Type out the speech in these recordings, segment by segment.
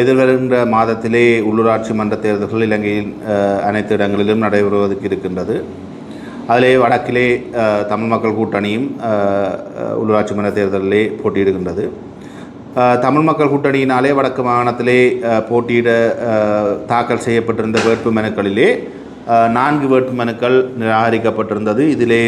எதிர்வருகின்ற மாதத்திலே உள்ளூராட்சி மன்ற தேர்தல்கள் இலங்கையின் அனைத்து இடங்களிலும் நடைபெறுவதற்கு இருக்கின்றது. அதிலே வடக்கிலே தமிழ் மக்கள் கூட்டணியும் உள்ளூராட்சி மன்ற தேர்தலிலே போட்டியிடுகின்றது. தமிழ் மக்கள் கூட்டணியினாலே வடக்கு மாகாணத்திலே போட்டியிட தாக்கல் செய்யப்பட்டிருந்த வேட்பு மனுக்களிலே நான்கு வேட்பு மனுக்கள் நிராகரிக்கப்பட்டிருந்தது. இதிலே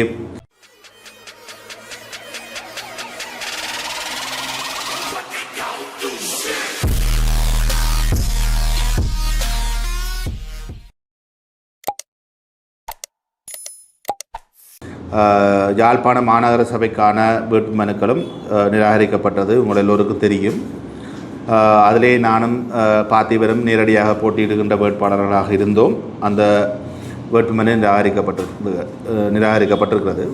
யாழ்ப்பாண மாநகர சபைக்கான வேட்புமனுக்களும் நிராகரிக்கப்பட்டது. உங்கள் எல்லோருக்கும் தெரியும். அதிலே நானும் பார்த்திபரும் நேரடியாக போட்டியிடுகின்ற வேட்பாளர்களாக இருந்தோம். அந்த வேட்புமனு நிராகரிக்கப்பட்டிருக்கு நிராகரிக்கப்பட்டிருக்கிறது.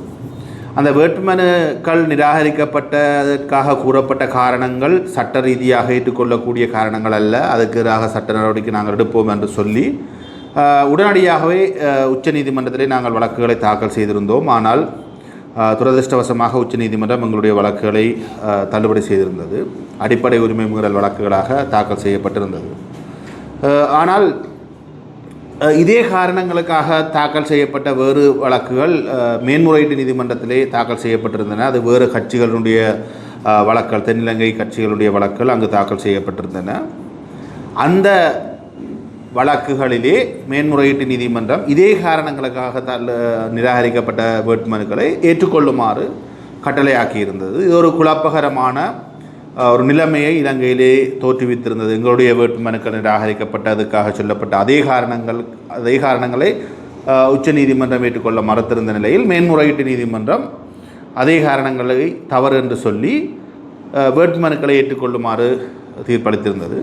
அந்த வேட்புமனுக்கள் நிராகரிக்கப்பட்டதற்காக கூறப்பட்ட காரணங்கள் சட்ட ரீதியாக ஏற்றுக்கொள்ளக்கூடிய காரணங்கள் அல்ல. அதுக்கு எதிராக சட்ட நடவடிக்கை நாங்கள் எடுப்போம் என்று சொல்லி உடனடியாகவே உச்சநீதிமன்றத்திலே நாங்கள் வழக்குகளை தாக்கல் செய்திருந்தோம். ஆனால் துரதிருஷ்டவசமாக உச்சநீதிமன்றம் எங்களுடைய வழக்குகளை தள்ளுபடி செய்திருந்தது. அடிப்படை உரிமை மீறல் வழக்குகளாக தாக்கல் செய்யப்பட்டிருந்தது. ஆனால் இதே காரணங்களுக்காக தாக்கல் செய்யப்பட்ட வேறு வழக்குகள் மேன்முறையீட்டு நீதிமன்றத்திலே தாக்கல் செய்யப்பட்டிருந்தன. அது வேறு கட்சிகளுடைய அஹ், வழக்குகள் தென்னிலங்கை கட்சிகளுடைய வழக்குகள் அங்கு தாக்கல் செய்யப்பட்டிருந்தன. அந்த வழக்குகளிலே மேன்முறையீட்டு நீதிமன்றம் இதே காரணங்களுக்காக தள்ள நிராகரிக்கப்பட்ட வேட்புமனுக்களை ஏற்றுக்கொள்ளுமாறு கட்டளையாக்கியிருந்தது. இது ஒரு குழப்பகரமான ஒரு நிலைமையை இலங்கையிலே தோற்றுவித்திருந்தது. எங்களுடைய வேட்புமனுக்கள் நிராகரிக்கப்பட்டதுக்காக சொல்லப்பட்ட அதே காரணங்கள் அதே காரணங்களை உச்ச நீதிமன்றம் ஏற்றுக்கொள்ள மறுத்திருந்த நிலையில் மேன்முறையீட்டு நீதிமன்றம் அதே காரணங்களை தவறு என்று சொல்லி வேட்புமனுக்களை ஏற்றுக்கொள்ளுமாறு தீர்ப்பளித்திருந்தது.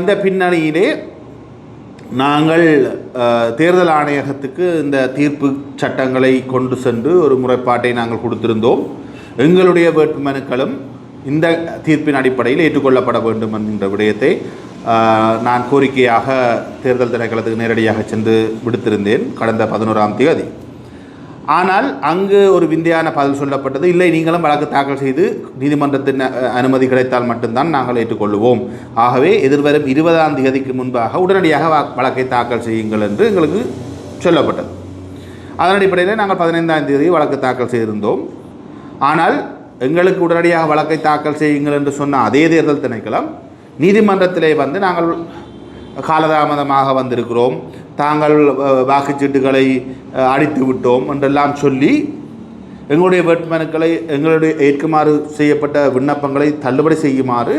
இந்த பின்னணியிலே நாங்கள் தேர்தல் ஆணையகத்துக்கு இந்த தீர்ப்பு சட்டங்களை கொண்டு சென்று ஒரு முறைப்பாட்டை நாங்கள் கொடுத்திருந்தோம். எங்களுடைய வேட்புமனுக்களும் இந்த தீர்ப்பின் அடிப்படையில் ஏற்றுக்கொள்ளப்பட வேண்டும் என்கின்ற விடயத்தை நான் கோரிக்கையாக தேர்தல் திணைக்களத்துக்கு நேரடியாக சென்று விடுத்திருந்தேன் கடந்த பதினோராம் தேதி. ஆனால் அங்கு ஒரு விந்தையான பதில் சொல்லப்பட்டது. இல்லை நீங்களும் வழக்கு தாக்கல் செய்து நீதிமன்றத்தின் அனுமதி கிடைத்தால் மட்டும்தான் நாங்கள் ஏற்றுக்கொள்வோம் ஆகவே எதிர்வரும் இருபதாம் தேதிக்கு முன்பாக உடனடியாக வழக்கை தாக்கல் செய்யுங்கள் என்று எங்களுக்கு சொல்லப்பட்டது. அதன் அடிப்படையில் நாங்கள் பதினைந்தாம் தேதி வழக்கு தாக்கல் செய்திருந்தோம். ஆனால் எங்களுக்கு உடனடியாக வழக்கை தாக்கல் செய்யுங்கள் என்று சொன்ன அதே தேர்தல் திணைக்களம் நீதிமன்றத்திலே வந்து நாங்கள் காலதாமதமாக வந்திருக்கிறோம். தாங்கள் வாக்குச்சீட்டுகளை அடித்து விட்டோம் என்றெல்லாம் சொல்லி எங்களுடைய வேட்புமனுக்களை எங்களுடைய ஏற்குமாறு செய்யப்பட்ட விண்ணப்பங்களை தள்ளுபடி செய்யுமாறு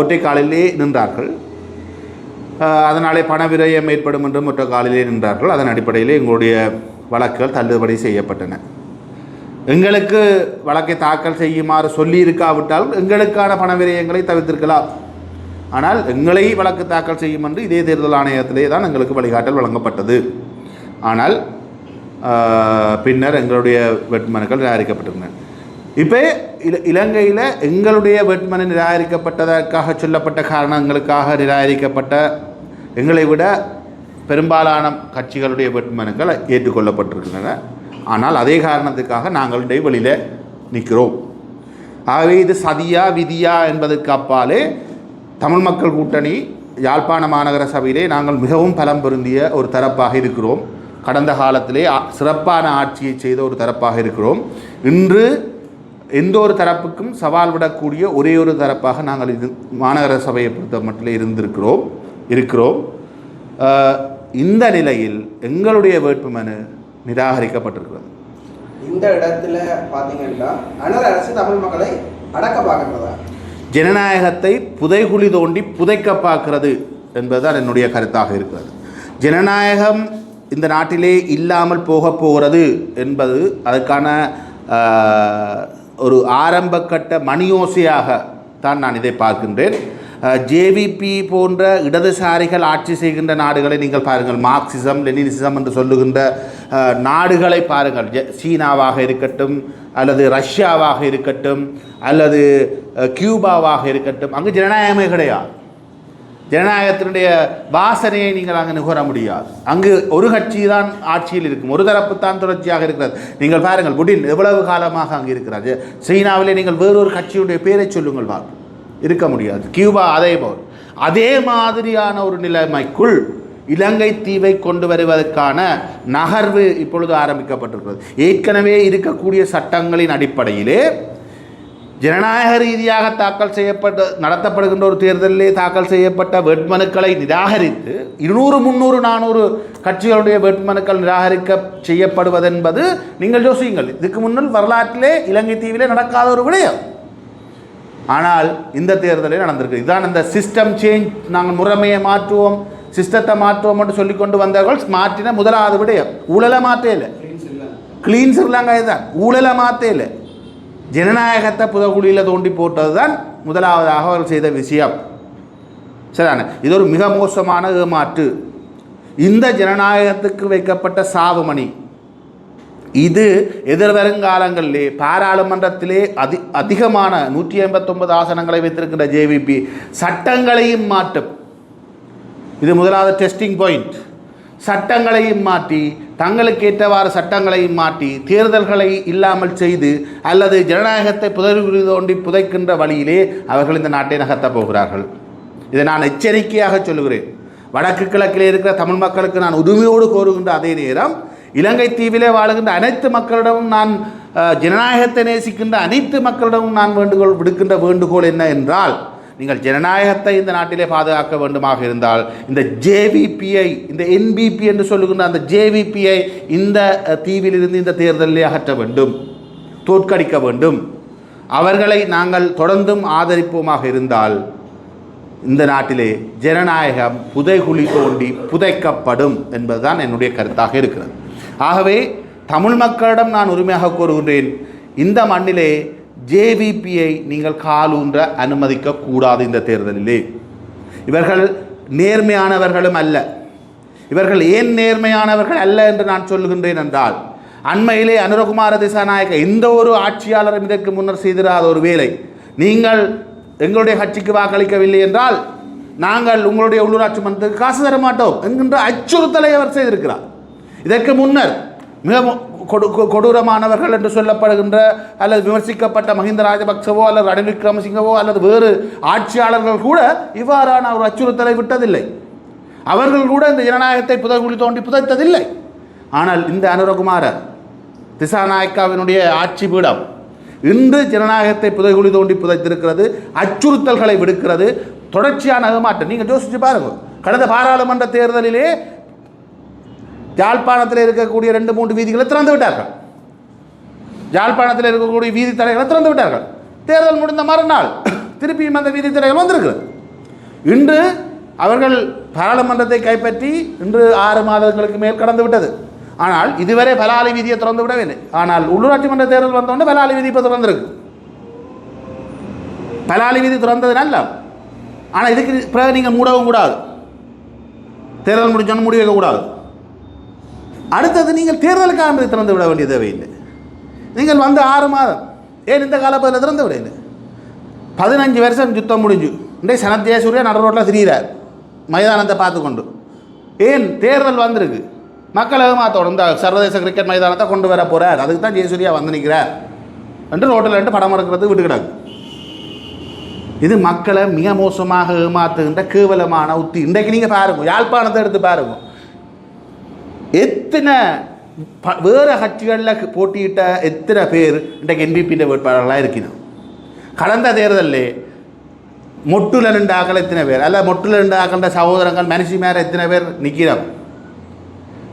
ஒற்றை காலிலே நின்றார்கள். அதனாலே பண விரயம் ஏற்படும் என்றும் ஒற்றை காலிலே நின்றார்கள். அதன் அடிப்படையிலே எங்களுடைய வழக்குகள் தள்ளுபடி செய்யப்பட்டன. எங்களுக்கு வழக்கை தாக்கல் செய்யுமாறு சொல்லி இருக்காவிட்டால் எங்களுக்கான பண விரயங்களை தவிர்த்திருக்கலாம். ஆனால் எங்களை வழக்கு தாக்கல் செய்யும் என்று இதே தேர்தல் ஆணையத்திலே தான் எங்களுக்கு வழிகாட்டல் வழங்கப்பட்டது. ஆனால் பின்னர் எங்களுடைய வேட்புமனுக்கள் நிராகரிக்கப்பட்டிருந்தன. இப்போ இல இலங்கையில் எங்களுடைய வேட்புமனு நிராகரிக்கப்பட்டதற்காக சொல்லப்பட்ட காரணங்களுக்காக நிராகரிக்கப்பட்ட எங்களை விட பெரும்பாலான கட்சிகளுடைய வேட்புமனுக்கள் ஏற்றுக்கொள்ளப்பட்டிருக்கின்றன. ஆனால் அதே காரணத்துக்காக நாங்கள் இடைவெளியில் நிற்கிறோம். ஆகவே இது சதியா விதியா என்பதற்கு அப்பாலே தமிழ் மக்கள் கூட்டணி யாழ்ப்பாண மாநகர சபையிலே நாங்கள் மிகவும் பலம் பொருந்திய ஒரு தரப்பாக இருக்கிறோம். கடந்த காலத்திலே சிறப்பான ஆட்சியை செய்த ஒரு தரப்பாக இருக்கிறோம். இன்று எந்த ஒரு தரப்புக்கும் சவால் விடக்கூடிய ஒரே ஒரு தரப்பாக நாங்கள் இது மாநகர சபையை பொறுத்த மட்டும் இருந்திருக்கிறோம் இருக்கிறோம். இந்த நிலையில் எங்களுடைய வேட்புமனு நிராகரிக்கப்பட்டிருக்கிறது. இந்த இடத்துல பார்த்தீங்கன்னா அனல் அரசு தமிழ் மக்களை அடக்க பார்க்கிறதா ஜனநாயகத்தை புதைகுழி தோண்டி புதைக்க பார்க்கிறது என்பதுதான் என்னுடைய கருத்தாக இருக்கிறது. ஜனநாயகம் இந்த நாட்டிலே இல்லாமல் போக போகிறது என்பது அதற்கான ஒரு ஆரம்பக்கட்ட மணியோசையாக தான் நான் இதை பார்க்கின்றேன். ஜேவிபி போன்ற இடதுசாரிகள் ஆட்சி செய்கின்ற நாடுகளை நீங்கள் பாருங்கள். மார்க்சிசம் லெனினிசம் என்று சொல்லுகின்ற நாடுகளை பாருங்கள். சீனாவாக இருக்கட்டும் அல்லது ரஷ்யாவாக இருக்கட்டும் அல்லது கியூபாவாக இருக்கட்டும் அங்கு ஜனநாயகமே கிடையாது. ஜனநாயகத்தினுடைய வாசனையை நீங்கள் அங்கே நுகர முடியாது. அங்கு ஒரு கட்சி தான் ஆட்சியில் இருக்கும் ஒரு தரப்பு தான் தொடர்ச்சியாக இருக்கிறது. நீங்கள் பாருங்கள் புடின் எவ்வளவு காலமாக அங்கு இருக்கிறார். சீனாவிலே நீங்கள் வேறொரு கட்சியுடைய பேரை சொல்லுங்கள் பார்ப்போம். இருக்க முடியாது. கியூபா அதே போல் அதே மாதிரியான ஒரு நிலைமைக்குள் இலங்கை தீவை கொண்டு வருவதற்கான நகர்வு இப்பொழுது ஆரம்பிக்கப்பட்டிருக்கிறது. ஏற்கனவே இருக்கக்கூடிய சட்டங்களின் அடிப்படையிலே ஜனநாயக ரீதியாக தாக்கல் செய்யப்பட்ட நடத்தப்படுகின்ற ஒரு தேர்தலிலே தாக்கல் செய்யப்பட்ட வேட்புமனுக்களை நிராகரித்து இருநூறு முந்நூறு நானூறு கட்சிகளுடைய வேட்புமனுக்கள் நிராகரிக்க செய்யப்படுவதென்பது நீங்கள் யோசியுங்கள். இதுக்கு முன்னால் வரலாற்றிலே இலங்கை தீவிலே நடக்காத ஒரு விடயம். ஆனால் இந்த தேர்தலே நடந்திருக்கு. இதுதான் அந்த சிஸ்டம் சேஞ்ச் நாங்கள் முறைமையை மாற்றுவோம். சிஸ்டத்தை மாற்றுவோம் என்று சொல்லிக் கொண்டு வந்தவர்கள் மாற்றின முதலாவது விடயம் ஊழலை மாற்றல கிளீன் ஸ்ரீலங்கா தான் ஊழலை மாற்றல ஜனநாயகத்தை புதகுழியில் தோண்டி போட்டது தான் முதலாவதாக அவர்கள் செய்த விஷயம். சரிதானே? இது ஒரு மிக மோசமான ஏமாற்று. இந்த ஜனநாயகத்துக்கு வைக்கப்பட்ட சாவுமணி இது எதிர்வருங்காலங்களிலே பாராளுமன்றத்திலே அதி அதிகமான நூற்றி ஐம்பத்தொன்பது ஆசனங்களை வைத்திருக்கின்ற ஜேவிபி சட்டங்களையும் மாற்றும். இது முதலாவது டெஸ்டிங் பாயிண்ட் சட்டங்களையும் மாற்றி தங்களுக்கு ஏற்றவாறு சட்டங்களையும் மாற்றி தேர்தல்களை இல்லாமல் செய்து அல்லது ஜனநாயகத்தை புதறி தோண்டி புதைக்கின்ற வழியிலே அவர்கள் இந்த நாட்டை நகர்த்தப் போகிறார்கள். இதை நான் எச்சரிக்கையாக சொல்கிறேன் வடக்கு கிழக்கிலே இருக்கிற தமிழ் மக்களுக்கு நான் உரிமையோடு கோருகின்ற அதே நேரம் இலங்கை தீவிலே வாழுகின்ற அனைத்து மக்களிடமும் நான் ஜனநாயகத்தை நேசிக்கின்ற அனைத்து மக்களிடமும் நான் வேண்டுகோள் விடுக்கின்ற வேண்டுகோள் என்ன என்றால் நீங்கள் ஜனநாயகத்தை இந்த நாட்டிலே பாதுகாக்க வேண்டுமாக இருந்தால் இந்த ஜேவிபிஐ இந்த என்பிபி என்று சொல்லுகின்ற அந்த ஜேவிபிஐ இந்த தீவிலிருந்து இந்த தேர்தலிலே அகற்ற வேண்டும் தோற்கடிக்க வேண்டும். அவர்களை நாங்கள் தொடர்ந்தும் ஆதரிப்போமாக இருந்தால் இந்த நாட்டிலே ஜனநாயகம் புதைகுழி தோண்டி புதைக்கப்படும் என்பதுதான் என்னுடைய கருத்தாக இருக்கிறது. ஆகவே தமிழ் மக்களிடம் நான் உரிமையாக கூறுகின்றேன் இந்த மண்ணிலே ஜேவிபியை நீங்கள் காலூன்ற அனுமதிக்க கூடாது இந்த தேர்தலிலே. இவர்கள் நேர்மையானவர்களும் அல்ல. இவர்கள் ஏன் நேர்மையானவர்கள் அல்ல என்று நான் சொல்லுகின்றேன் என்றால் அண்மையிலே அனுரகுமார திசாநாயக்க எந்த ஒரு ஆட்சியாளரும் இதற்கு முன்னர் செய்திராத ஒரு வேலை நீங்கள் எங்களுடைய கட்சிக்கு வாக்களிக்கவில்லை என்றால் நாங்கள் உங்களுடைய உள்ளூராட்சி மன்றத்துக்கு காசு தர மாட்டோம் என்கின்ற அச்சுறுத்தலை அவர் செய்திருக்கிறார். இதற்கு முன்னர் மிக கொடு கொ- கொடூரமானவர்கள் என்று சொல்லப்படுகின்ற அல்லது விமர்சிக்கப்பட்ட மஹிந்த ராஜபக்சவோ அல்லது ரணில் விக்ரமசிங்கவோ அல்லது வேறு ஆட்சியாளர்கள் கூட இவ்வாறான ஒரு அச்சுறுத்தலை விட்டதில்லை. அவர்கள் கூட இந்த ஜனநாயகத்தை புதைகுழி தோண்டி புதைத்ததில்லை. ஆனால் இந்த அனுரகுமார திசாநாயக்காவினுடைய ஆட்சி பீடம் இன்று ஜனநாயகத்தை புதைகுழி தோண்டி புதைத்திருக்கிறது அச்சுறுத்தல்களை விடுக்கிறது தொடர்ச்சியான மாற்றம் நீங்கள் யோசிச்சு பாருங்கள் கடந்த பாராளுமன்ற தேர்தலிலே யாழ்ப்பாணத்தில் இருக்கக்கூடிய ரெண்டு மூன்று வீதிகளை திறந்து விட்டார்கள். யாழ்ப்பாணத்தில் இருக்கக்கூடிய வீதி தடைகளை திறந்து விட்டார்கள். தேர்தல் முடிந்த மறுநாள் திருப்பியும் அந்த வீதி தடைகள் வந்திருக்கு இன்று அவர்கள் பாராளுமன்றத்தை கைப்பற்றி இன்று ஆறு மாதங்களுக்கு மேல் கடந்து விட்டது. ஆனால் இதுவரை பலாலி வீதியை திறந்து விடவில்லை. ஆனால் உள்ளூராட்சி மன்ற தேர்தல் வந்தோடனே பலாலி வீதி இப்போ திறந்திருக்கு. பலாலி வீதி திறந்தது நல்ல ஆனால் இதுக்கு பிறகு நீங்கள் மூடவும் கூடாது. தேர்தல் முடிஞ்சோன்னு மூடி வைக்கக்கூடாது அடுத்தது நீங்கள் தேர்தலுக்கு திறந்து விட வேண்டிய தேவையில்லை. நீங்கள் வந்து ஆறு மாதம் ஏன் இந்த காலப்பதில் திறந்து விடையில்லை பதினஞ்சு வருஷம் யுத்தம் முடிஞ்சு இன்றைய சனத் நட ரோட்டில் திரியிறார் மைதானத்தை பார்த்து கொண்டு ஏன் தேர்தல் வந்திருக்கு? மக்கள் ஏமாத்தோடும் இந்த சர்வதேச கிரிக்கெட் மைதானத்தை கொண்டு வர போகிறார் அதுக்கு தான் ஜெயசூர்யா வந்து நிற்கிறார். என்று ரோட்டில் ரெண்டு படம் இருக்கிறது விட்டு கிடக்கு. இது மக்களை மிக மோசமாக ஏமாத்துகின்ற கேவலமான உத்தி. இன்றைக்கு நீங்கள் பாருங்க யாழ்ப்பாணத்தை எடுத்து பாருங்க. எத்தனை வேறு கட்சிகளில் போட்டியிட்ட எத்தனை பேர் இன்றைக்கு என்பிபியின் வேட்பாளர்களாக இருக்கணும் கடந்த தேர்தலில் மொட்டுல ரெண்டு ஆக்கள் எத்தனை பேர்? அல்ல மொட்டுல ரெண்டு ஆக்கின்ற சகோதரங்கள் மனுஷி மேலே எத்தனை பேர் நிற்கிறோம்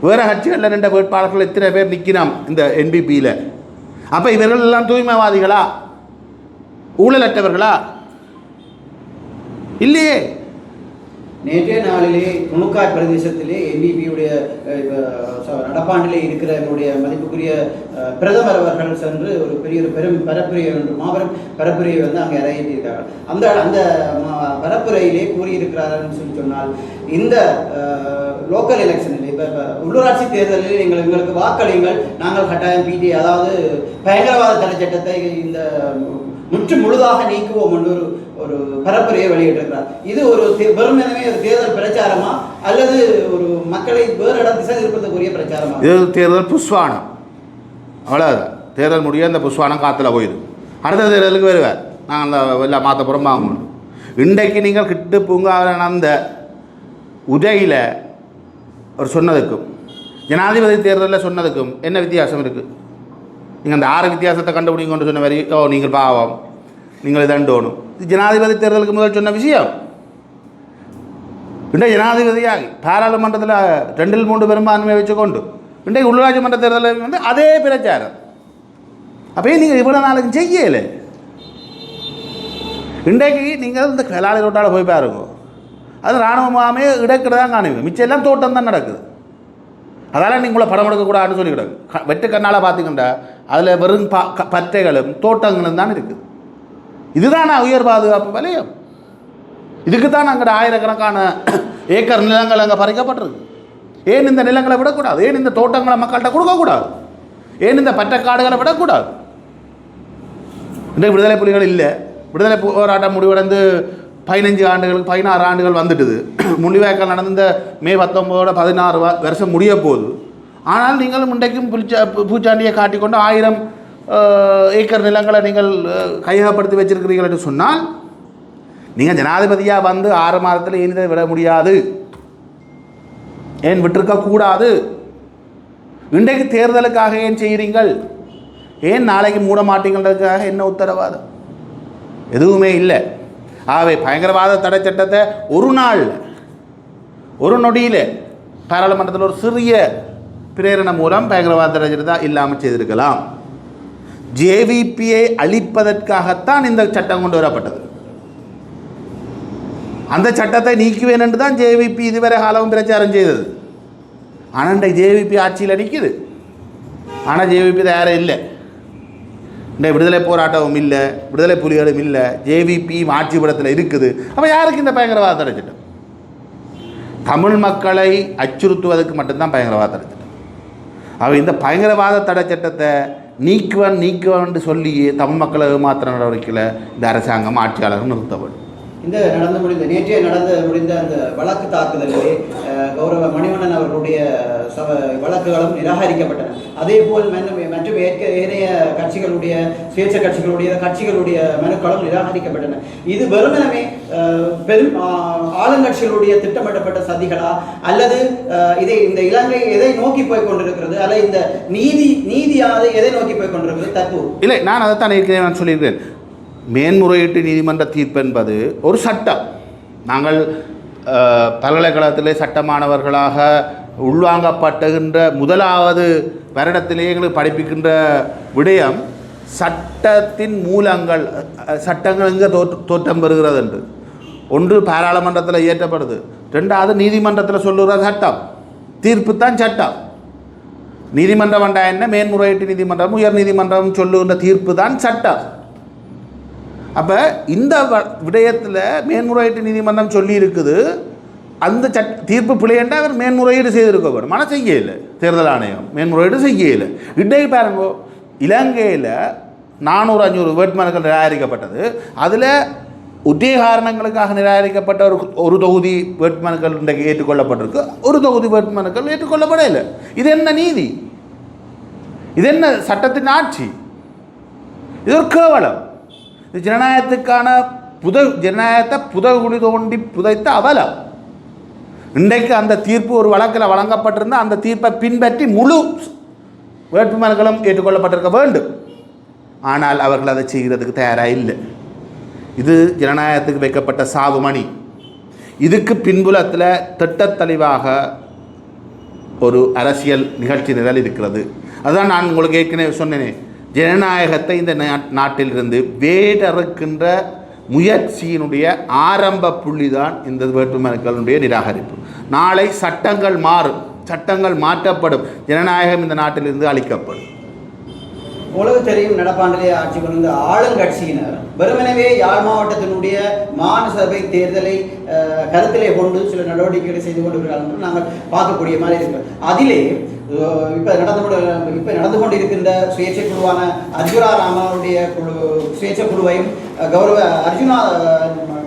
வேறு கட்சிகளில் ரெண்டு வேட்பாளர்கள் எத்தனை பேர் நிற்கிறோம் இந்த என்பிபியில் அப்போ இவர்கள் எல்லாம் தூய்மைவாதிகளா? ஊழலற்றவர்களா? இல்லையே. நேற்றைய நாளிலே துணுக்காய் பிரதேசத்திலே எம்பிபியுடைய நடப்பாண்டிலே இருக்கிற என்னுடைய மதிப்புக்குரிய பிரதமர் அவர்கள் சென்று ஒரு பெரிய ஒரு பெரும் பரப்புரையை ஒன்று மாபெரும் பரப்புரையை வந்து அங்கே இறங்கியிருக்கார்கள் அந்த அந்த பரப்புரையிலே கூறியிருக்கிறார்கள் சொல்லி சொன்னால் இந்த லோக்கல் எலெக்ஷனில் இப்போ உள்ளூராட்சி தேர்தலில் நீங்கள் எங்களுக்கு வாக்களியுங்கள். நாங்கள் கட்டாயம் பிடி அதாவது பயங்கரவாத தடை சட்டத்தை இந்த முற்று முழுதாக நீக்குவோம் என்று ஒரு ஒரு பரப்புரையை வெளியிட்டிருக்கிறார். இது ஒரு வெறுமனவே ஒரு தேர்தல் பிரச்சாரமா? அல்லது ஒரு மக்களை வேறு இடம் திசை திருப்பதற்குரிய பிரச்சாரமா? இது தேர்தல் புஷ்வானம் அவ்வளோதான் தேர்தல் முடிய அந்த புஷ்வானம் காற்றுல போயிடும் அடுத்த தேர்தலுக்கு வருவார். நாங்கள் எல்லாம் மாற்ற புறம் வாங்கணும் இன்றைக்கு நீங்கள் கிட்டு பூங்காவில் நடந்த உதயில அவர் சொன்னதுக்கும் ஜனாதிபதி தேர்தலில் சொன்னதுக்கும் என்ன வித்தியாசம் இருக்குது நீங்கள் அந்த ஆறு வித்தியாசத்தை கண்டுபிடிங்கன்னு கொண்டு சொன்ன வரி ஓ நீங்கள் பாவம். நீங்கள் தண்டோணும் ஜனாதிபதி தேர்தலுக்கு முதல் சொன்ன விஷயம். இன்றைய ஜனாதிபதியாக பாராளுமன்றத்தில் ரெண்டில் மூன்று பெரும்பான்மையை வச்சுக்கொண்டு இன்றைக்கு உள்ளாட்சி மன்ற தேர்தலில் வந்து அதே பிரச்சாரம். அப்பயே நீங்கள் இவ்வளோ நாளைக்கு செய்யலை? இன்றைக்கு நீங்கள் இந்த கலாளி ரோட்டால் போய் பாருங்க. அது இராணுவ முகாமே இடக்கிட தான் காணுவீங்க மிச்சம் எல்லாம் தோட்டம் தான் நடக்குது. அதால் நீங்கள படம் எடுக்கக்கூடாதுன்னு சொல்லிக்கிடாங்க வெட்டு கண்ணால் பார்த்தீங்கன்னா அதில் வெறும் ப க- பற்றைகளும் தோட்டங்களும் தான் இருக்குது. இதுதான் உயர் பாதுகாப்பு வலயம்? இதுக்கு தான் அங்கே ஆயிரக்கணக்கான ஏக்கர் நிலங்கள் அங்கே பறிக்கப்பட்டிருக்கு. ஏன் இந்த நிலங்களை விடக்கூடாது? ஏன் இந்த தோட்டங்களை மக்கள்கிட்ட கொடுக்கக்கூடாது? ஏன் இந்த பட்டக்காடுகளை விடக்கூடாது? இன்றைக்கு விடுதலை புலிகள் இல்லை. விடுதலை போராட்டம் முடிவடைந்து பதினஞ்சு ஆண்டுகளுக்கு பதினாறு ஆண்டுகள் வந்துட்டுது. முள்ளிவாய்க்கால் நடந்த இந்த மே பத்தொம்போட பதினாறு வ- வருஷம் முடிய போகுது ஆனால் நீங்களும் இன்றைக்கும் பூச்சா பூச்சாண்டியை காட்டிக்கொண்டு ஆயிரம் ஏக்கர் நிலங்களை நீங்கள் கையகப்படுத்தி வச்சிருக்கிறீர்கள் என்று சொன்னால் நீங்கள் ஜனாதிபதியாக வந்து ஆறு மாதத்தில் இனிதை விட முடியாது. ஏன் விட்டிருக்க கூடாது? இன்றைக்கு தேர்தலுக்காக ஏன் செய்கிறீங்கள் ஏன் நாளைக்கு மூட மாட்டீங்கன்றதுக்காக என்ன உத்தரவாதம்? எதுவுமே இல்லை. ஆகவே பயங்கரவாத தடை சட்டத்தை ஒரு நாள் ஒரு நொடியில் பாராளுமன்றத்தில் ஒரு சிறிய பிரேரணை மூலம் பயங்கரவாத தடை சட்டத்தை இல்லாமல் செய்திருக்கலாம். ஜேவிபியை அழிப்பதற்காகத்தான் இந்த சட்டம் கொண்டு வரப்பட்டது. அந்த சட்டத்தை நீக்குவேன் என்று தான் ஜேவிபி இதுவரை காலமும் பிரச்சாரம் செய்தது. ஆனால் ஜேவிபி ஆட்சியில் நிற்குது ஆனால் ஜேவிபி யாரும் இல்லை. இந்த விடுதலை போராட்டமும் இல்லை விடுதலை புலிகளும் இல்லை ஜேவிபியும் ஆட்சி படத்தில் இருக்குது. அப்போ யாருக்கு இந்த பயங்கரவாத தடை சட்டம் தமிழ் மக்களை அச்சுறுத்துவதற்கு மட்டும்தான் பயங்கரவாத தடை சட்டம் அவள் இந்த பயங்கரவாத தடை சட்டத்தை நீக்குவன் என்று சொல்லி தமிழ் மக்களை ஏமாத்திர நடவடிக்கையில் இந்த அரசாங்கம் ஆட்சியாளர்கள் நிறுத்தப்படும். இந்த நடந்து முடிந்த நேற்றே நடந்து முடிந்த அந்த வழக்கு தாக்குதலிலே கௌரவ மணிவண்ணன் அவர்களுடைய சப வழக்குகளும் நிராகரிக்கப்பட்டன. அதே போல் மற்றும் ஏற்க ஏனைய கட்சிகளுடைய சுயேட்சை கட்சிகளுடைய கட்சிகளுடைய மனுக்களும் நிராகரிக்கப்பட்டன. இது வெறுமனமே பெரும் ஆஹ், ஆளுங்கட்சிகளுடைய திட்டமிடப்பட்ட சதிகளா? அல்லது அஹ், இதை இந்த இலங்கை எதை நோக்கி போய் கொண்டிருக்கிறது? அல்ல இந்த நீதி நீதியாவது எதை நோக்கி போய் கொண்டிருக்கிறது? தற்போது. இல்லை நான் அதைத்தான் இருக்கிறேன் நான் சொல்லியிருக்கிறேன். மேன்முறையீட்டு நீதிமன்ற தீர்ப்பு என்பது ஒரு சட்டம். நாங்கள் பல்கலைக்கழகத்திலே சட்டமானவர்களாக உள்வாங்கப்பட்டுகின்ற முதலாவது வருடத்திலே எங்களுக்கு படிப்பிக்கின்ற விடயம் சட்டத்தின் மூலங்கள் சட்டங்கள் எங்கே தோற்று தோற்றம் பெறுகிறது என்று. ஒன்று பாராளுமன்றத்தில் இயற்றப்படுது. ரெண்டாவது நீதிமன்றத்தில் சொல்லுகிற சட்டம். தீர்ப்பு தான் சட்டம். நீதிமன்றம் வேண்டா என்ன? மேன்முறையீட்டு நீதிமன்றம் உயர் நீதிமன்றம் சொல்லுகின்ற தீர்ப்பு தான் சட்டம். அப்போ இந்த வ- விடயத்தில் மேன்முறையீட்டு நீதிமன்றம் சொல்லி இருக்குது அந்த சட் தீர்ப்பு பிழையண்டா அவர் மேன்முறையீடு செய்திருக்க வேணும் ஆனால் செய்யலை தேர்தல் ஆணையம் மேன்முறையீடு செய்யலை இன்றைக்கு பாருங்கோ இலங்கையில் நானூறு அஞ்சூறு வேட்புமனுக்கள் நிராகரிக்கப்பட்டது. அதில் உத்திய காரணங்களுக்காக நிராகரிக்கப்பட்ட ஒரு ஒரு தொகுதி வேட்புமனுக்கள் இன்றைக்கு ஏற்றுக்கொள்ளப்பட்டிருக்கு. ஒரு தொகுதி வேட்புமனுக்கள் ஏற்றுக்கொள்ளப்படவில்லை இது என்ன நீதி? இது என்ன சட்டத்தின் ஆட்சி? இது ஒரு கேவலம். இது ஜனநாயகத்துக்கான புத ஜனநாயகத்தை புதகுழி தோண்டி புதைத்த அவலம். இன்றைக்கு அந்த தீர்ப்பு ஒரு வழக்கில் வழங்கப்பட்டிருந்த அந்த தீர்ப்பை பின்பற்றி முழு வேட்புமனுக்களும் ஏற்றுக்கொள்ளப்பட்டிருக்க வேண்டும். ஆனால் அவர்கள் அதை செய்கிறதுக்கு தயாராக இல்லை. இது ஜனநாயகத்துக்கு வைக்கப்பட்ட சாவு மணி. இதுக்கு பின்புலத்தில் திட்டத்தெளிவாக ஒரு அரசியல் நிகழ்ச்சி நிரல் இருக்கிறது அதுதான் நான் உங்களுக்கு ஏற்கனவே சொன்னேனே. ஜனநாயகத்தை இந்த நா- நாட்டிலிருந்து வேடறுக்கின்ற முயற்சியினுடைய ஆரம்ப புள்ளி தான் இந்த வேட்புமனுக்களுடைய நிராகரிப்பு. நாளை சட்டங்கள் மாறும். சட்டங்கள் மாற்றப்படும். ஜனநாயகம் இந்த நாட்டிலிருந்து அளிக்கப்படும் உலக தெரியும் நடப்பாண்டிலே ஆட்சி புரிந்த ஆளுங்கட்சியினர் வெறுமனவே யாழ் மாவட்டத்தினுடைய மாநசபை தேர்தலை கருத்திலே கொண்டு சில நடவடிக்கைகளை செய்து கொண்டு என்று நாங்கள் பார்க்கக்கூடிய மாதிரி இருக்கிறோம் அதிலே இப்போ நடந்து இப்போ நடந்து கொண்டிருக்கின்ற சுயேட்சை குழுவான அர்ஜுனா ராமனுடைய குழு சுயேட்சை குழுவையும் கௌரவ அர்ஜுனா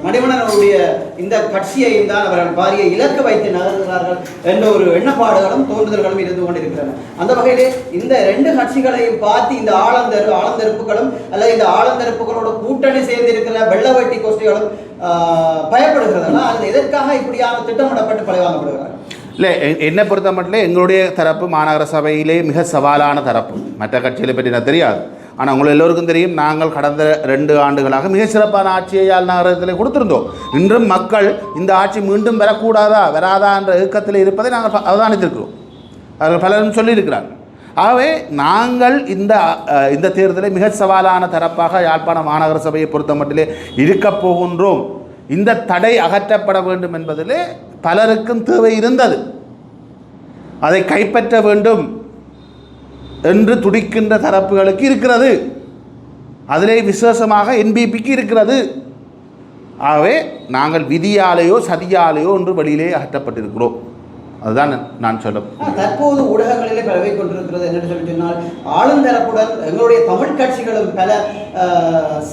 மணிவணனுடைய இந்த கட்சியையும் தான் அவர்கள் பாரிய இலக்கு வைத்து நகர்கிறார்கள் என்ற ஒரு எண்ணப்பாடுகளும் தோன்றுதல்களும் இருந்து கொண்டிருக்கின்றன. அந்த வகையிலே இந்த ரெண்டு கட்சிகளையும் பார்த்து இந்த ஆழந்தரு ஆழந்தெருப்புகளும் அல்லது இந்த ஆழந்தெருப்புகளோட கூட்டணி சேர்ந்து இருக்கிற வெள்ளவெட்டி கோஷ்டிகளும் பயப்படுகிறதுனா அது எதற்காக இப்படியான திட்டமிடப்பட்டு பழிவாங்கப்படுகிறார்கள்? இல்லை என்னை பொறுத்த மட்டும் எங்களுடைய தரப்பு மாநகர சபையிலே மிக சவாலான தரப்பு மற்ற கட்சிகளை பற்றி எனக்கு தெரியாது ஆனால் உங்கள் எல்லோருக்கும் தெரியும் நாங்கள் கடந்த ரெண்டு ஆண்டுகளாக மிக சிறப்பான ஆட்சியை யாழ் நகரத்தில் கொடுத்திருந்தோம் இன்றும் மக்கள் இந்த ஆட்சி மீண்டும் வரக்கூடாதா வராதா என்ற இயக்கத்தில் இருப்பதை நாங்கள் ப- அவதானித்திருக்கிறோம் அவர்கள் பலரும் சொல்லியிருக்கிறார்கள் ஆகவே நாங்கள் இந்த இந்த தேர்தலை மிக சவாலான தரப்பாக யாழ்ப்பாண மாநகர சபையை பொறுத்த மட்டிலே இருக்கப் போகின்றோம் இந்த தடை அகற்றப்பட வேண்டும் என்பதிலே பலருக்கும் தேவை இருந்தது. அதை கைப்பற்ற வேண்டும் என்று துடிக்கின்ற தரப்புகளுக்கு இருக்கிறது. அதிலே விசேஷமாக என்பிபிக்கு இருக்கிறது. ஆகவே நாங்கள் விதியாலேயோ சதியாலேயோ என்று வெளியிலே அகற்றப்பட்டிருக்கிறோம். அதுதான் நான் சொல்ல தற்போது ஊடகங்களிலே பரவிக் கொண்டிருக்கிறது என்னன்னு சொல்லி சொன்னால் ஆளுந்தரப்புடன் எங்களுடைய தமிழ் கட்சிகளும் பல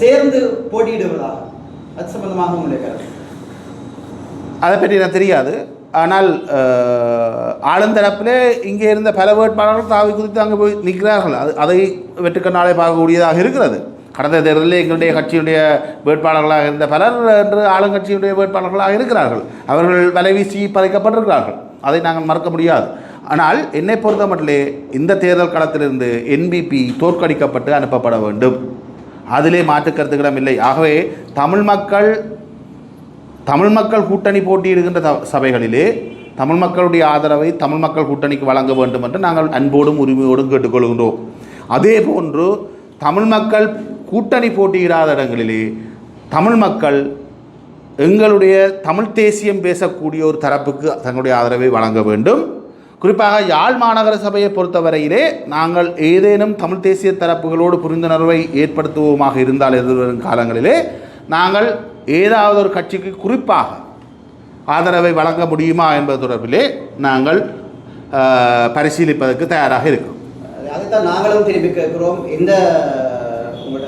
சேர்ந்து போட்டியிடுவதாக. அது சம்பந்தமாக உங்களுடைய கருத்து. அதை பற்றி எனக்கு தெரியாது. ஆனால் அஹ், ஆளுந்தரப்பிலே இங்கே இருந்த பல வேட்பாளர்கள் தாவி குறித்து அங்கே போய் நிற்கிறார்கள். அது அதை வெற்றுக்கண்ணாலே பார்க்கக்கூடியதாக இருக்கிறது. கடந்த தேர்தலில் எங்களுடைய கட்சியுடைய வேட்பாளர்களாக இருந்த பலர் என்று ஆளுங்கட்சியுடைய வேட்பாளர்களாக இருக்கிறார்கள். அவர்கள் வலைவீசி பதைக்கப்பட்டிருக்கிறார்கள் அதை நாங்கள் மறக்க முடியாது. ஆனால் என்னை பொறுத்த மட்டிலே இந்த தேர்தல் களத்திலிருந்து என்பிபி தோற்கடிக்கப்பட்டு அனுப்பப்பட வேண்டும். அதிலே மாற்று கருத்துக்கிடம் இல்லை. ஆகவே தமிழ் மக்கள் தமிழ் மக்கள் கூட்டணி போட்டியிடுகின்ற த- சபைகளிலே தமிழ் மக்களுடைய ஆதரவை தமிழ் மக்கள் கூட்டணிக்கு வழங்க வேண்டும் என்று நாங்கள் அன்போடும் உரிமையோடும் கேட்டுக்கொள்கின்றோம். அதே போன்று தமிழ் மக்கள் கூட்டணி போட்டியிடாத இடங்களிலே தமிழ் மக்கள் எங்களுடைய தமிழ் தேசியம் பேசக்கூடிய ஒரு தரப்புக்கு தங்களுடைய ஆதரவை வழங்க வேண்டும். குறிப்பாக யாழ் மாநகர சபையை பொறுத்தவரையிலே நாங்கள் ஏதேனும் தமிழ் தேசிய தரப்புகளோடு புரிந்துணர்வை ஏற்படுத்துவோமாக இருந்தால் எதிர்வரும் காலங்களிலே நாங்கள் ஏதாவது ஒரு கட்சிக்கு குறிப்பாக ஆதரவை வழங்க முடியுமா என்பது தொடர்பிலே நாங்கள் பரிசீலிப்பதற்கு தயாராக இருக்கிறோம். அதைத்தான் நாங்களும் திருப்பி கேட்கிறோம். இந்த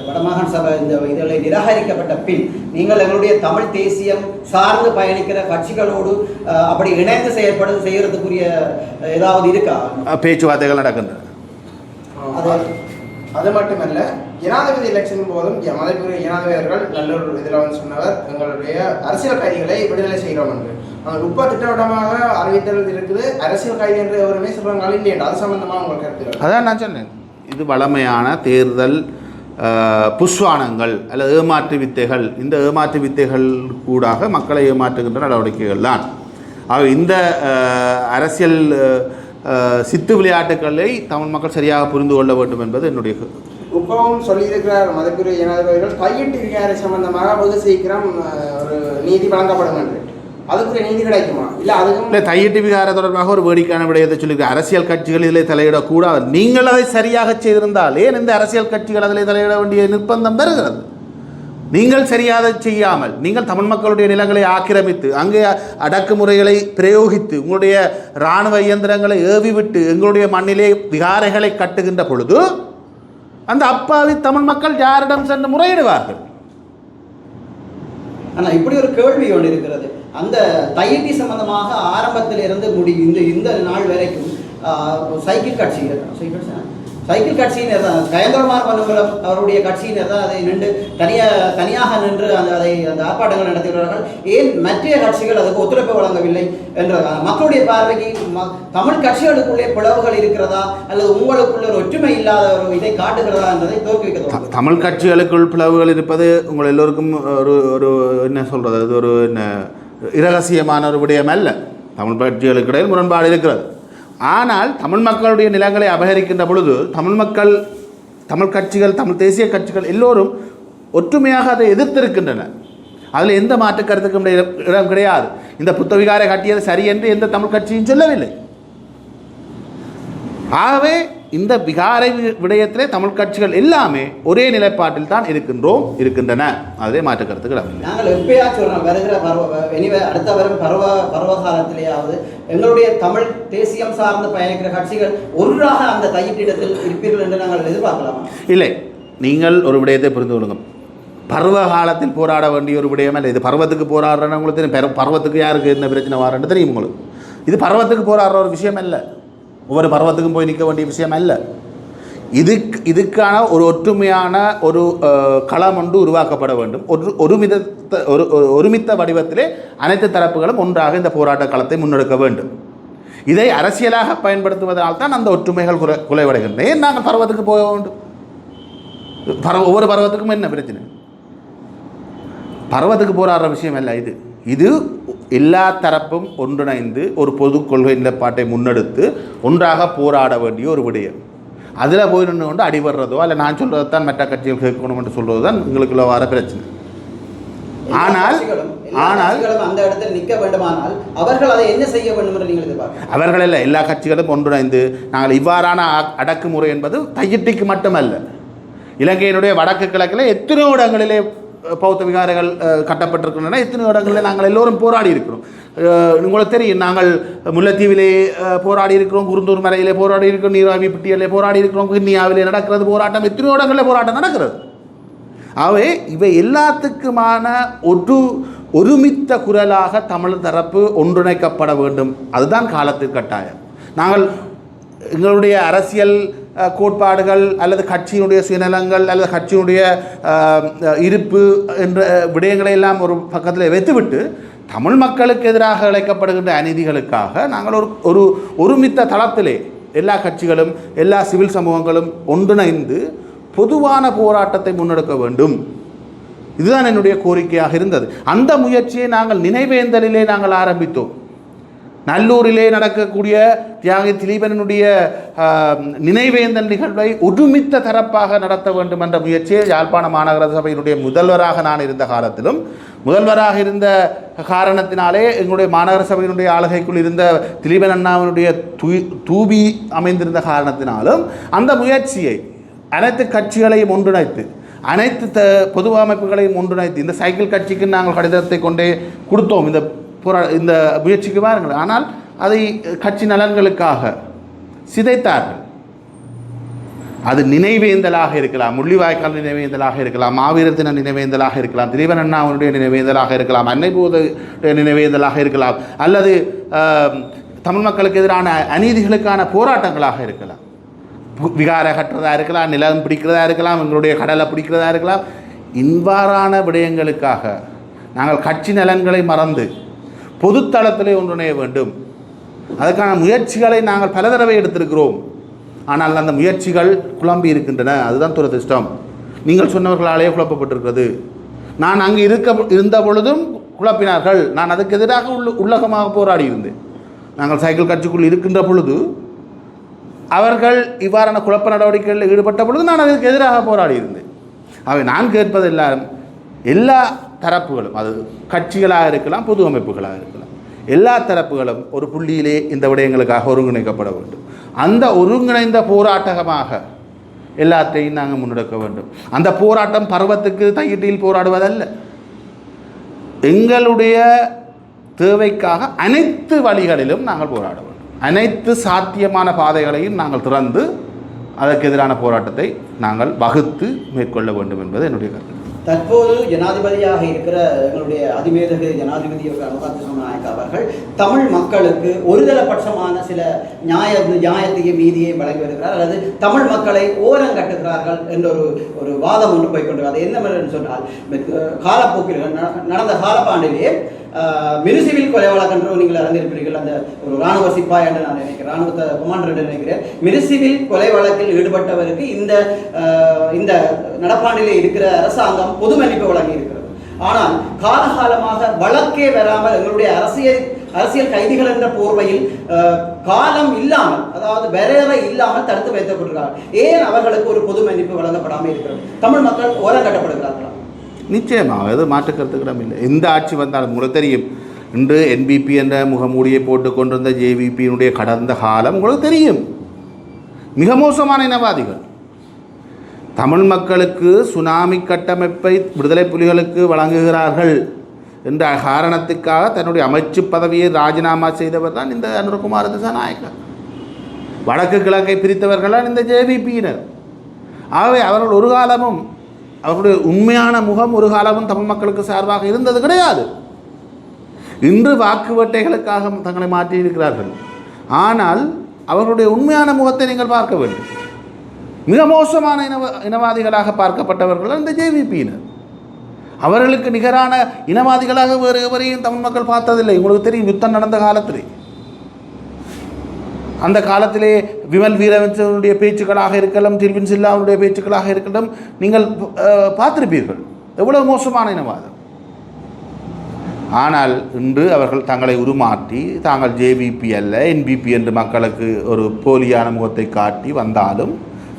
வடமாகாண சபை இந்த இதுகளை நிராகரிக்கப்பட்ட பின் நீங்கள் எங்களுடைய தமிழ் தேசியம் சார்ந்து பயணிக்கிற கட்சிகளோடு அப்படி இணைந்து செயற்பட செய்யறதுக்குரிய அஹ், ஏதாவது இருக்கா? பேச்சுவார்த்தைகள் நடக்கின்றன. அது அது மட்டுமல்ல ஜனாதிபதி எலெக்ஷன் போதும் மதிப்புரிய ஜனாதிபதியர்கள் நல்ல ஒரு இதில் வந்து சொன்னவர். எங்களுடைய அரசியல் கைதிகளை விடுதலை செய்கிறோம் என்று. ஆனால் உப்ப திட்டவட்டமாக அறிவித்தல் இருக்குது. அரசியல் கைதி என்று எவருமே சொல்றாங்க அது சம்பந்தமாக உங்களுக்கு கருத்து அதான் நான் சொன்னேன். இது வளமையான தேர்தல் புஷ்வானங்கள் அல்லது ஏமாற்று வித்தைகள். இந்த ஏமாற்று வித்தைகள் கூடாக மக்களை ஏமாற்றுகின்ற நடவடிக்கைகள் தான். ஆக இந்த அரசியல் சித்து விளையாட்டுக்களை தமிழ் மக்கள் சரியாக புரிந்து கொள்ள வேண்டும் என்பது என்னுடைய கருத்து. சொல்லியிருக்கிறார் மதிப்புரிய ஜனாதிபதிகள் கையெட்டு விகாரை சம்பந்தமாக வெகு சீக்கிரம் ஒரு நீதி வழங்கப்படும் என்று. அதுக்குரிய நீதி கிடைக்குமா? இல்லை அதுக்கும் இல்லை தையிட்டு விகார தொடர்பாக ஒரு வேடிக்கையான விடயத்தை சொல்லியிருக்க. அரசியல் கட்சிகள் இதில் தலையிடக்கூடாது நீங்கள் அதை சரியாக செய்திருந்தால் ஏன் இந்த அரசியல் கட்சிகள் அதில் தலையிட வேண்டிய நிர்பந்தம் வருகிறது நீங்கள் சரியாக செய்யாமல் நீங்கள் தமிழ் மக்களுடைய நிலங்களை ஆக்கிரமித்து அங்கே அடக்குமுறைகளை பிரயோகித்து உங்களுடைய இராணுவ இயந்திரங்களை ஏவிவிட்டு எங்களுடைய மண்ணிலே விகாரைகளை கட்டுகின்ற பொழுது அந்த அப்பாவி தமிழ் மக்கள் யாரிடம் சென்று முறையிடுவார்கள்? ஆனால் இப்படி ஒரு கேள்வி ஒன்று இருக்கிறது. அந்த தையட்டி சம்பந்தமாக ஆரம்பத்தில் இருந்து முடி இந்த இந்த நாள் வரைக்கும் ஆஹ், சைக்கிள் கட்சி சைக்கிள் சைக்கிள் கட்சியினர் தான். கயந்தரமார் மனுமலம் அவருடைய கட்சியினர் தான் அதை நின்று தனியாக தனியாக நின்று அந்த அதை அந்த ஆர்ப்பாட்டங்கள் நடத்துகிறார்கள். ஏன் மற்ற கட்சிகள் அதுக்கு ஒத்துழைப்பு வழங்கவில்லை என்ற மக்களுடைய பார்வைக்கு தமிழ் கட்சிகளுக்குள்ளே பிளவுகள் இருக்கிறதா அல்லது உங்களுக்குள்ள ஒரு ஒற்றுமை இல்லாத ஒரு இதை காட்டுகிறதா என்பதை தோற்குவிக்க த- தோன்றும். தமிழ் கட்சிகளுக்குள் பிளவுகள் இருப்பது உங்கள் எல்லோருக்கும் ஒரு ஒரு என்ன சொல்கிறது அது ஒரு என்ன இரகசியமான ஒரு விடயம் அல்ல. தமிழ் கட்சிகளுக்கு இடையில் முரண்பாடு இருக்கிறது. ஆனால் தமிழ் மக்களுடைய நிலங்களை அபகரிக்கின்ற பொழுது தமிழ் மக்கள் தமிழ் கட்சிகள் தமிழ் தேசிய கட்சிகள் எல்லோரும் ஒற்றுமையாக அதை எதிர்த்திருக்கின்றன அதில் எந்த மாற்று கருத்துக்கும் இடம் கிடையாது. இந்த புத்தவிகாரை கட்டியது சரி என்று எந்த தமிழ் கட்சியும் சொல்லவில்லை. ஆகவே இந்த விகாரை விடயத்திலே தமிழ் கட்சிகள் எல்லாமே ஒரே நிலைப்பாட்டில் தான் இருக்கின்றோம் இருக்கின்றன. அதிலே மாற்று கருத்துக்கள் இல்லை நாங்கள் சொல்றோம் வருகிற பருவ இனிவே அடுத்த வரும் பருவ பருவ காலத்திலேயாவது எங்களுடைய தமிழ் தேசியம் சார்ந்து பயணிக்கிற கட்சிகள் ஒன்றாக அந்த தையிட்டிடத்தில் இருப்பீர்கள் என்று நாங்கள் எதிர்பார்க்கலாமா? இல்லை. நீங்கள் ஒரு விடயத்தை புரிந்து கொள்ளுங்கள். பருவ காலத்தில் போராட வேண்டிய ஒரு விடயம் இல்லை இது பருவத்துக்கு போராடுறேன்னு உங்களுக்கு தெரியும். பெரு- பருவத்துக்கு யாருக்கு என்ன பிரச்சனை வரேன்னு தெரியும் உங்களுக்கு. இது பருவத்துக்கு போராடுற ஒரு விஷயம் அல்ல. ஒவ்வொரு பருவத்துக்கும் போய் நிற்க வேண்டிய விஷயம் அல்ல. இதுக்கு இதுக்கான ஒரு ஒற்றுமையான ஒரு களம் ஒன்று உருவாக்கப்பட வேண்டும். ஒரு ஒருமித ஒரு ஒரு- ஒருமித்த வடிவத்திலே அனைத்து தரப்புகளும் ஒன்றாக இந்த போராட்ட களத்தை முன்னெடுக்க வேண்டும். இதை அரசியலாக பயன்படுத்துவதால் தான் அந்த ஒற்றுமைகள் குறை குலைவடைகின்றன ஏன் நாங்கள் பருவத்துக்கு போக வேண்டும்? பருவ ஒவ்வொரு பருவத்துக்கும் என்ன பிரச்சனை? பருவத்துக்கு போராடுற விஷயம் அல்ல இது. இது எல்லா தரப்பும் ஒன்றிணைந்து ஒரு பொது கொள்கை நிலைப்பாட்டை முன்னெடுத்து ஒன்றாக போராட வேண்டிய ஒரு விடயம். அதில் போய் நின்று கொண்டு அடிபடுறதோ அல்ல நான் சொல்கிறது தான் மற்ற கட்சிகள் கேட்கணும் என்று சொல்கிறது தான் உங்களுக்குள்ள வர பிரச்சனை. ஆனால் ஆனால் அந்த இடத்தில் நிற்க வேண்டுமானால் அவர்கள் அதை என்ன செய்ய வேண்டும் என்று நீங்கள் அவர்கள் அல்ல எல்லா கட்சிகளும் ஒன்றிணைந்து நாங்கள் இவ்வாறான அடக்குமுறை என்பது தையிட்டிக்கு மட்டுமல்ல. இலங்கையினுடைய வடக்கு கிழக்கில் எத்தனையோ இடங்களிலே பௌத்த விகாரங்கள் கட்டப்பட்டிருக்கின்றன. இத்தனை இடங்களில் நாங்கள் எல்லோரும் போராடி இருக்கிறோம். உங்களுக்கு தெரியும் நாங்கள் முல்லைத்தீவிலே போராடி இருக்கிறோம் குருந்தூர் மலையிலே போராடி இருக்கிறோம் நீராவி பிட்டியிலே போராடி இருக்கிறோம் கிண்ணியாவிலே நடக்கிறது போராட்டம் இத்தனை இடங்களில் போராட்டம் நடக்கிறது. ஆகவே இவை எல்லாத்துக்குமான ஒரு ஒருமித்த குரலாக தமிழ் தரப்பு ஒன்றிணைக்கப்பட வேண்டும். அதுதான் காலத்து கட்டாயம். நாங்கள் எங்களுடைய அரசியல் கோட்பாடுகள் அல்லது கட்சியினுடைய சுயநலங்கள் அல்லது கட்சியினுடைய இருப்பு என்ற விடயங்களை எல்லாம் ஒரு பக்கத்தில் வைத்துவிட்டு தமிழ் மக்களுக்கு எதிராக இழைக்கப்படுகின்ற அநீதிகளுக்காக நாங்கள் ஒரு ஒரு ஒருமித்த தளத்திலே எல்லா கட்சிகளும் எல்லா சிவில் சமூகங்களும் ஒன்றிணைந்து பொதுவான போராட்டத்தை முன்னெடுக்க வேண்டும். இதுதான் என்னுடைய கோரிக்கையாக இருந்தது. அந்த முயற்சியை நாங்கள் நினைவேந்தலிலே நாங்கள் ஆரம்பித்தோம். நல்லூரிலே நடக்கக்கூடிய தியாகி திலீபனுடைய நினைவேந்தன் நினைவேந்தல் நிகழ்வை ஒருமித்த தரப்பாக நடத்த வேண்டும் என்ற முயற்சியை யாழ்ப்பாண மாநகர சபையினுடைய முதல்வராக நான் இருந்த காலத்திலும் முதல்வராக இருந்த காரணத்தினாலே எங்களுடைய மாநகர சபையினுடைய ஆளுகைக்குள் இருந்த திலீபன் அண்ணாவினுடைய தூபி அமைந்திருந்த காரணத்தினாலும் அந்த முயற்சியை அனைத்து கட்சிகளையும் ஒன்றிணைத்து அனைத்து த பொது அமைப்புகளையும் ஒன்றிணைத்து இந்த சைக்கிள் கட்சிக்கு நாங்கள் கடிதத்தை கொண்டே கொடுத்தோம். இந்த போரா இந்த முயற்சிக்கு வாருங்கள். ஆனால் அதை கட்சி நலன்களுக்காக சிதைத்தார்கள். அது நினைவேந்தலாக இருக்கலாம். முள்ளிவாய்க்கால் நினைவேந்தலாக இருக்கலாம். மாவீரர் தின நினைவேந்தலாக இருக்கலாம். திலீபன் அண்ணாவுடைய நினைவேந்தலாக இருக்கலாம். அன்னைபூத நினைவேந்தலாக இருக்கலாம். அல்லது தமிழ் மக்களுக்கு எதிரான அநீதிகளுக்கான போராட்டங்களாக இருக்கலாம். பு- விகார கட்டுறதா இருக்கலாம். நிலம் பிடிக்கிறதா இருக்கலாம். எங்களுடைய கடலை பிடிக்கிறதா இருக்கலாம். இவ்வாறான விடயங்களுக்காக நாங்கள் கட்சி நலன்களை மறந்து பொதுத்தளத்திலே ஒன்றிணைய வேண்டும். அதற்கான முயற்சிகளை நாங்கள் பல தடவை எடுத்திருக்கிறோம். ஆனால் அந்த முயற்சிகள் குழம்பி இருக்கின்றன. அதுதான் துரதிஷ்டம் நீங்கள் சொன்னவர்களாலேயே குழப்பப்பட்டிருக்கிறது. நான் அங்கு இருக்க இருந்த பொழுதும் குழப்பினார்கள். நான் அதுக்கு எதிராக உள்ள உள்ளகமாக போராடி இருந்தேன் நாங்கள் சைக்கிள் கட்சிக்குள் இருக்கின்ற பொழுது அவர்கள் இவ்வாறான குழப்ப நடவடிக்கைகளில் ஈடுபட்ட பொழுது நான் அதற்கு எதிராக போராடி இருந்தேன் அவை நான் கேட்பதெல்லாம் எல்லா தரப்புகளும் அது கட்சிகளாக இருக்கலாம் பொது அமைப்புகளாக இருக்கலாம். எல்லா தரப்புகளும் ஒரு புள்ளியிலே இந்த விடயங்களுக்காக ஒருங்கிணைக்கப்பட வேண்டும். அந்த ஒருங்கிணைந்த போராட்டமாக எல்லாத்தையும் நாங்கள் முன்னெடுக்க வேண்டும். அந்த போராட்டம் பருவத்துக்கு தையிட்டியில் போராடுவதல்ல. எங்களுடைய தேவைக்காக அனைத்து வழிகளிலும் நாங்கள் போராட வேண்டும். அனைத்து சாத்தியமான பாதைகளையும் நாங்கள் திறந்து அதற்கு எதிரான போராட்டத்தை நாங்கள் வகுத்து மேற்கொள்ள வேண்டும் என்பது என்னுடைய கருத்து. தற்போது ஜனாதிபதியாக இருக்கிற எங்களுடைய அதிமேதகு ஜனாதிபதி நாயக் அவர்கள் தமிழ் மக்களுக்கு ஒருதலைபட்சமான சில நியாய நியாயத்தையும் நீதியையும் வழங்கி வருகிறார். அல்லது தமிழ் மக்களை ஓரம் கட்டுகிறார்கள் என்ற ஒரு ஒரு வாதம் ஒன்று போய்கொண்டு அது என்ன மாதிரி சொன்னால் காலப்போக்கில் நடந்த காலப்பாண்டிலே மிருசிவில் கொலை வழக்கன்று நீங்கள் அறிந்திருப்பீர்கள். அந்த ஒரு ராணுவ சிப்பாய் என்று நான் நினைக்கிறேன். ராணுவ கமாண்டர் என்று நினைக்கிறேன். மிருசிவில் கொலை வழக்கில் ஈடுபட்டவருக்கு இந்த இந்த நடப்பாண்டிலே இருக்கிற அரசாங்கம் பொது மன்னிப்பு வழங்கி இருக்கிறது ஆனால் காலகாலமாக வழக்கே வராமல் எங்களுடைய அரசியல் அரசியல் கைதிகள் என்ற போர்வையில் காலம் இல்லாமல் அதாவது வேற இல்லாமல் தடுத்து வைக்கப்படுகிறார்கள் ஏன் அவர்களுக்கு ஒரு பொது மன்னிப்பு வழங்கப்படாமல் இருக்கிறது? தமிழ் மக்கள் ஓரம் கட்டப்படுகிறார்களா? நிச்சயமாக அது மாற்று கருத்துக்கிடம் இல்லை. எந்த ஆட்சி வந்தாலும் உங்களுக்கு தெரியும். இன்று என்பிபி என்ற முகமூடியை போட்டு கொண்டிருந்த ஜேவிபியினுடைய கடந்த காலம் உங்களுக்கு தெரியும். மிக மோசமான இனவாதிகள். தமிழ் மக்களுக்கு சுனாமி கட்டமைப்பை விடுதலை புலிகளுக்கு வழங்குகிறார்கள் என்ற காரணத்துக்காக தன்னுடைய அமைச்சு பதவியை ராஜினாமா செய்தவர் தான் இந்த அனுரகுமார் திசாநாயக்கர் வடக்கு கிழக்கை பிரித்தவர்களால் இந்த ஜேவிபியினர். ஆகவே அவர்கள் ஒரு காலமும் அவர்களுடைய உண்மையான முகம் ஒரு காலமும் தமிழ் மக்களுக்கு சார்பாக இருந்தது கிடையாது. இன்று வாக்கு வேட்டைகளுக்காக தங்களை மாற்றியிருக்கிறார்கள். ஆனால் அவர்களுடைய உண்மையான முகத்தை நீங்கள் பார்க்க வேண்டும். மிக மோசமான இனவ இனவாதிகளாக பார்க்கப்பட்டவர்கள் அந்த ஜேவிபியினர். அவர்களுக்கு நிகரான இனவாதிகளாக வேறு எவரையும் தமிழ் மக்கள் பார்த்ததில்லை. உங்களுக்கு தெரியும் யுத்தம் நடந்த காலத்திலே. அந்த காலத்திலே விமல் வீரவன்சனுடைய பேச்சுக்களாக இருக்கலாம் தில்வின் சில்லாவுடைய பேச்சுக்களாக இருக்கட்டும் நீங்கள் பார்த்திருப்பீர்கள். எவ்வளவு மோசமான இனவாதம். ஆனால் இன்று அவர்கள் தங்களை உருமாற்றி தாங்கள் ஜேபிபி அல்ல என்பிபி என்று மக்களுக்கு ஒரு போலியான முகத்தை காட்டி வந்தாலும்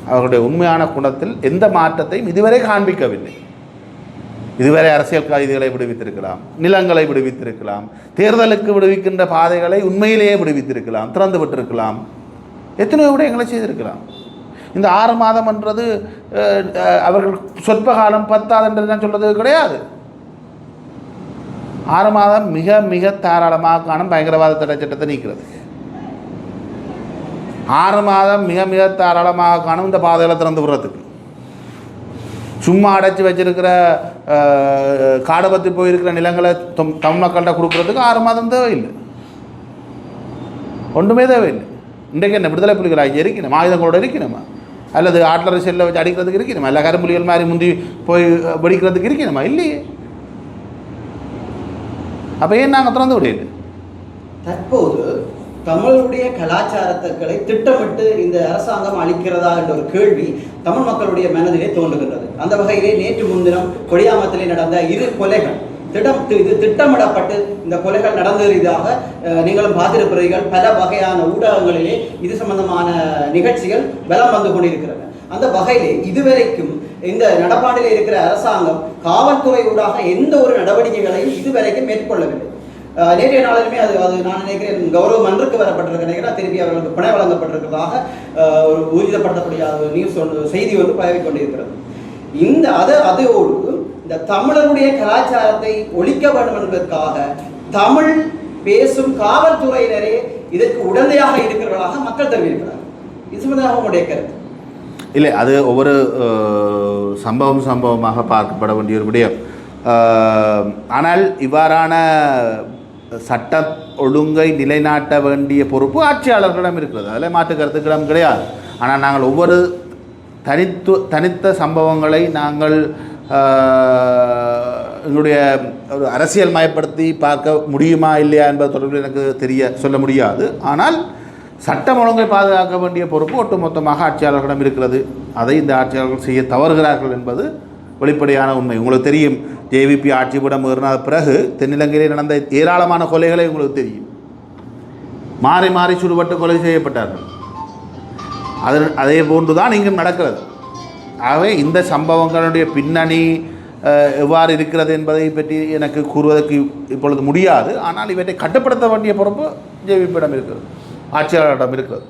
அவர்களுடைய உண்மையான குணத்தில் எந்த மாற்றத்தையும் இதுவரை காண்பிக்கவில்லை. இதுவரை அரசியல் கைதிகளை விடுவித்திருக்கலாம் நிலங்களை விடுவித்திருக்கலாம் தேர்தலுக்கு விடுவிக்கின்ற பாதைகளை உண்மையிலேயே விடுவித்திருக்கலாம் திறந்து விட்டிருக்கலாம். எத்தனையோ விடயங்களை செய்திருக்கலாம். இந்த ஆறு மாதம் என்றது அஹ், அவர்கள் சொற்ப காலம் பத்தாது என்று நான் சொல்றது கிடையாது. ஆறு மாதம் மிக மிக தாராளமாக காணும் பயங்கரவாத தடை சட்டத்தை நீக்கிறது. ஆறு மாதம் மிக மிக தாராளமாக காணும் இந்த பாதைகளை திறந்து விடுறதுக்கு. சும்மா அடைச்சி வச்சிருக்கிற அஹ், காடை பற்றி போயிருக்கிற நிலங்களை தம் தமிழ் மக்கள்கிட்ட கொடுக்குறதுக்கு ஆறு மாதம் தேவையில்லை. ஒன்றுமே தேவையில்லை. இன்றைக்கு என்ன விடுதலை புலிகளாக இருக்கணும்? ஆயுதங்களோட இருக்கணுமா? அல்லது ஆட்லரை செல்ல வச்சு அடிக்கிறதுக்கு இருக்கணுமா? இல்லை கரும்புலிகள் மாதிரி முந்தி போய் வெடிக்கிறதுக்கு இருக்கணுமா? இல்லையே. அப்போ ஏன் நாங்கள் திறந்து விடையில்லை தற்போது தமிழுடைய கலாச்சாரத்துக்களை திட்டமிட்டு இந்த அரசாங்கம் அளிக்கிறதா என்ற ஒரு கேள்வி தமிழ் மக்களுடைய மனதிலே தோன்றுகின்றது. அந்த வகையிலே நேற்று முன்தினம் கொடியாமத்திலே நடந்த இரு கொலைகள் திட்டம் இது திட்டமிடப்பட்டு இந்த கொலைகள் நடந்ததாக நீங்களும் பார்த்திருக்கிறீர்கள். பல வகையான ஊடகங்களிலே இது சம்பந்தமான நிகழ்ச்சிகள் பலம் வந்து கொண்டிருக்கிறது. அந்த வகையிலே இதுவரைக்கும் இந்த நடப்பாடில் இருக்கிற அரசாங்கம் காவல்துறை ஊடாக எந்த ஒரு நடவடிக்கைகளையும் இதுவரைக்கும் மேற்கொள்ளவில்லை. நேற்றைய நாளிலுமே அது அது நான் நினைக்கிறேன் கௌரவ மன்றுக்கு வரப்பட்டிருக்க நினைக்கிறேன் திருப்பி அவர்களுக்கு பிணை வழங்கப்பட்டிருக்கிறதாக ஒரு ஊர்ஜிதப்படுத்தக்கூடிய ஒரு நியூஸ் ஒன்று செய்தி ஒன்று பரவி கொண்டிருக்கிறது இந்த அது அதோடு இந்த தமிழருடைய கலாச்சாரத்தை ஒழிக்க வேண்டும் என்பதற்காக தமிழ் பேசும் காவல்துறையினரே இதற்கு உடந்தையாக இருக்கிறவர்களாக மக்கள் தெரிவிக்கிறார்கள். இது சம்பந்தமாக உங்களுடைய கருத்து? இல்லை அது ஒவ்வொரு சம்பவம் சம்பவமாக பார்க்கப்பட வேண்டிய ஒரு விடயம். ஆனால் இவ்வாறான சட்ட ஒழுங்கை நிலைநாட்ட வேண்டிய பொறுப்பு ஆட்சியாளர்களிடம் இருக்கிறது. அதில் மாற்று கருத்துக்களிடம் கிடையாது. ஆனால் நாங்கள் ஒவ்வொரு தனித்து தனித்த சம்பவங்களை நாங்கள் எங்களுடைய ஒரு அரசியல் மயப்படுத்தி பார்க்க முடியுமா இல்லையா என்பது தொடர்பில் எனக்கு தெரிய சொல்ல முடியாது. ஆனால் சட்டம் ஒழுங்கை பாதுகாக்க வேண்டிய பொறுப்பு ஒட்டுமொத்தமாக ஆட்சியாளர்களிடம் இருக்கிறது. அதை இந்த ஆட்சியாளர்கள் செய்ய தவறுகிறார்கள் என்பது வெளிப்படையான உண்மை. உங்களுக்கு தெரியும் ஜேவிபி ஆட்சிபுடம் ஏறின பிறகு தென்னிலங்கையிலே நடந்த ஏராளமான கொலைகளை உங்களுக்கு தெரியும். மாறி மாறி சுடுபட்டு கொலை செய்யப்பட்டார்கள். அது அதே போன்று தான் இங்கும் நடக்கிறது. ஆகவே இந்த சம்பவங்களுடைய பின்னணி எவ்வாறு இருக்கிறது என்பதை பற்றி எனக்கு கூறுவதற்கு இப்பொழுது முடியாது. ஆனால் இவற்றை கட்டுப்படுத்த வேண்டிய பொறுப்பு ஜேவிபியிடம் இருக்கிறது. ஆட்சியாளரிடம் இருக்கிறது.